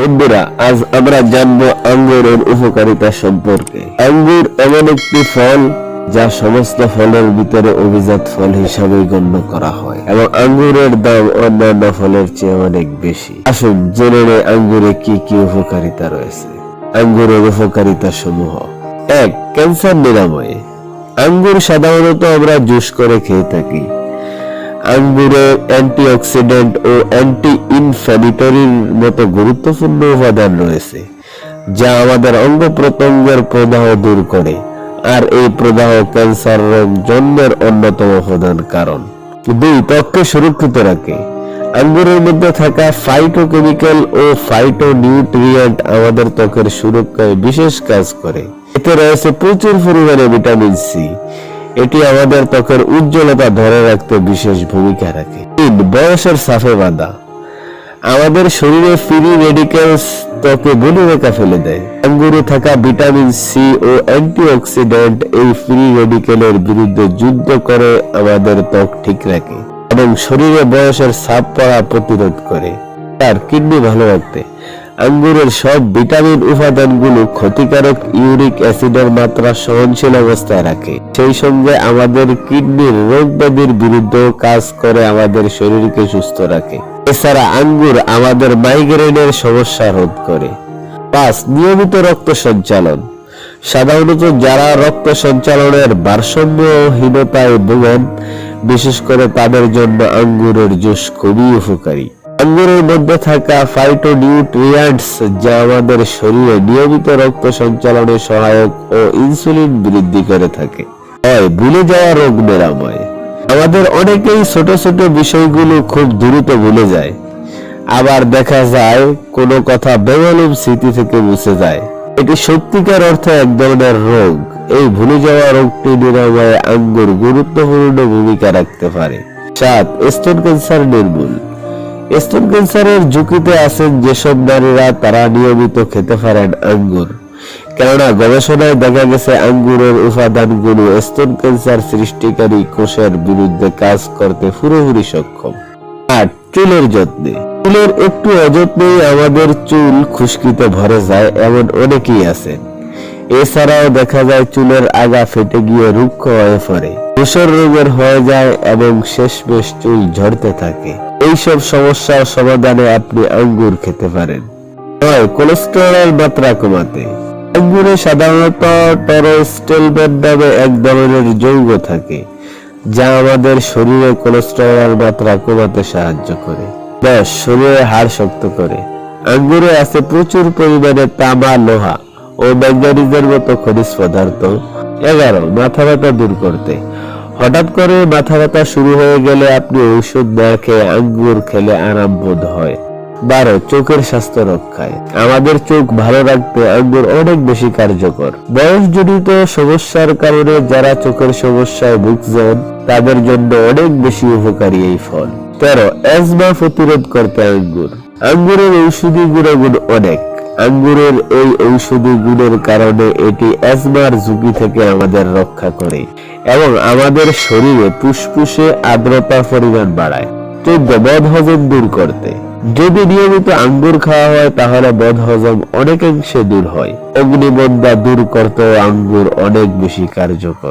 বন্ধুরা, আজ আমরা জানব আঙ্গুরের উপকারিতা সম্পর্কে। আঙ্গুর এমন একটি ফল যা সমস্ত ফলের ভিতরে অভিজাত ফল হিসাবে গণ্য করা হয় এবং আঙ্গুরের দাম অন্যান্য ফলের চেয়ে অনেক বেশি। আসুন জেনে নেই আঙ্গুরে কি কি উপকারিতা রয়েছে। আঙ্গুরের উপকারিতা সমূহ। এক, ক্যান্সার নিরাময়ে। আঙ্গুর সাধারণত আমরা জুস করে খেয়ে থাকি। আঙ্গুরে অ্যান্টিঅক্সিডেন্ট ও অ্যান্টি ইনফ্ল্যামেটরির মতো গুরুত্বপূর্ণ উপাদান রয়েছে, যা আমাদের অঙ্গ প্রত্যঙ্গের প্রদাহ দূর করে আর এই প্রদাহ ক্যান্সার রোগ জন্মের অন্যতম প্রধান কারণ। দুই, ত্বককে সুরক্ষিত রাখে। আঙ্গুরের মধ্যে থাকা ফাইটোকেমিক্যাল ও ফাইটো নিউট্রিয়েন্ট আমাদের ত্বকের সুরক্ষায় বিশেষ কাজ করে। এতে রয়েছে প্রচুর পরিমাণে ভিটামিন সি এটি আমাদের ত্বকের উজ্জ্বলতা ধরে রাখতে বিশেষ ভূমিকা রাখে। বয়সের সাফে বাঁধা। আমাদের শরীরে ফ্রি রেডিক্যালস ত্বকে বলি রেখা ফেলে দেয়। আঙ্গুরে থাকা ভিটামিন সি ও অ্যান্টিঅক্সিডেন্ট এই ফ্রি রেডিক্যালের বিরুদ্ধে যুদ্ধ করে আমাদের ত্বক ঠিক রাখে এবং শরীরে বয়সের ছাপ পড়া প্রতিরোধ করে। তার কিডনি ভালো রাখতে আঙ্গুরের সব ভিটামিন উপাদানগুলো ক্ষতিকারক ইউরিক অ্যাসিডের মাত্রা সহনশীল অবস্থায় রাখে। সেই সঙ্গে আমাদের কিডনির রোগ ব্যাধির বিরুদ্ধেও কাজ করে আমাদের শরীরকে সুস্থ রাখে। এছাড়া আঙ্গুর আমাদের মাইগ্রেনের সমস্যা রোধ করে। পাঁচ, নিয়মিত রক্ত সঞ্চালন। সাধারণত যারা রক্ত সঞ্চালনের ভারসাম্যহীনতায় ভোগেন, বিশেষ করে তাদের জন্য আঙ্গুরের জুস খুবই উপকারী। আঙ্গুরের মধ্যে থাকা ফাইটোনিউট্রিয়েন্টস যা আমাদের শরীরে নিয়মিত রক্ত সঞ্চালনে সহায়ক ও ইনসুলিন বৃদ্ধি করে থাকে। হয় ভুলে যাওয়া রোগ নিরাময়। আমাদের অনেকেই ছোট ছোট বিষয়গুলো খুব দ্রুত ভুলে যায়। আবার দেখা যায়, কোনো কথা বেমালুম স্মৃতি থেকে মুছে যায়। এটি সত্যিকার অর্থে এক ধরনের রোগ। এই ভুলে যাওয়া রোগটি নিরাময়ে আঙ্গুর গুরুত্বপূর্ণ ভূমিকা রাখতে পারে। সাত, স্তন ক্যান্সার নির্মূল। স্তন ক্যান্সারের ঝুঁকিতে আছেন যেসব নারীরা তারা নিয়মিত খেতে পারেন আঙ্গুর। কেননা গবেষণায় দেখা গেছে আঙ্গুরের উপাদানগুলো স্তন ক্যান্সার সৃষ্টিকারী কোষের বিরুদ্ধে কাজ করতে পুরোপুরি সক্ষম। আর চুলের যত্নে। চুলের একটু অযত্নেই আমাদের চুল খুশকিতে ভরে যায়, এমন অনেকেই আছেন। এছাড়াও দেখা যায় চুলের আগা ফেটে গিয়ে রুক্ষ হয়ে পড়ে। ধূসর রোগের হয়ে যায় এবং শেষমেশ চুল ঝরতে থাকে। এইসব সমস্যার সমাধানে আপনি আঙ্গুর খেতে পারেন। নয় কোলেস্টেরল মাত্রা কমাতে। আঙ্গুরে সাধারণত টরোস্টেলবেট নামে এক ধরনের যৌগ থাকে, যা আমাদের শরীরে কোলেস্টেরল মাত্রা কমাতে সাহায্য করে। দশ শরীরে হাড় শক্ত করে। আঙ্গুরে আছে প্রচুর পরিমাণে তামা, লোহা। ও ম্যাঙ্গানিজের মতো খনিজ পদার্থ। এগারো মাথা ব্যথা দূর করতে। হঠাৎ করে মাথা ব্যথা শুরু হয়ে গেলে আপনি ঔষধ না খেয়ে আঙ্গুর খেলে আরাম বোধ হয়। বারো, চোখের স্বাস্থ্য রক্ষায়। আমাদের চোখ ভালো রাখতে আঙ্গুর অনেক বেশি কার্যকর। বয়সজনিত সমস্যার কারণে যারা চোখের সমস্যায় ভুগছেন, তাদের জন্য অনেক বেশি উপকারী এই ফল। তেরো, অ্যাজমা প্রতিরোধ করতে আঙ্গুর। আঙ্গুরের ঔষধি গুণাগুণ অনেক। আঙ্গুরের এই ঔষধি গুণের কারণে এটি অ্যাজমার ঝুঁকি থেকে আমাদের রক্ষা করে এবং আমাদের শরীরে ফুসফুসে আর্দ্রতার পরিমাণ বাড়ায়। চোদ্দ বদ হজম দূর করতে। যদি নিয়মিত আঙ্গুর খাওয়া হয়, তাহলে বদ হজম অনেকাংশে দূর হয়। অগ্নিবন্ধা দূর করতেও আঙ্গুর অনেক বেশি কার্যকর।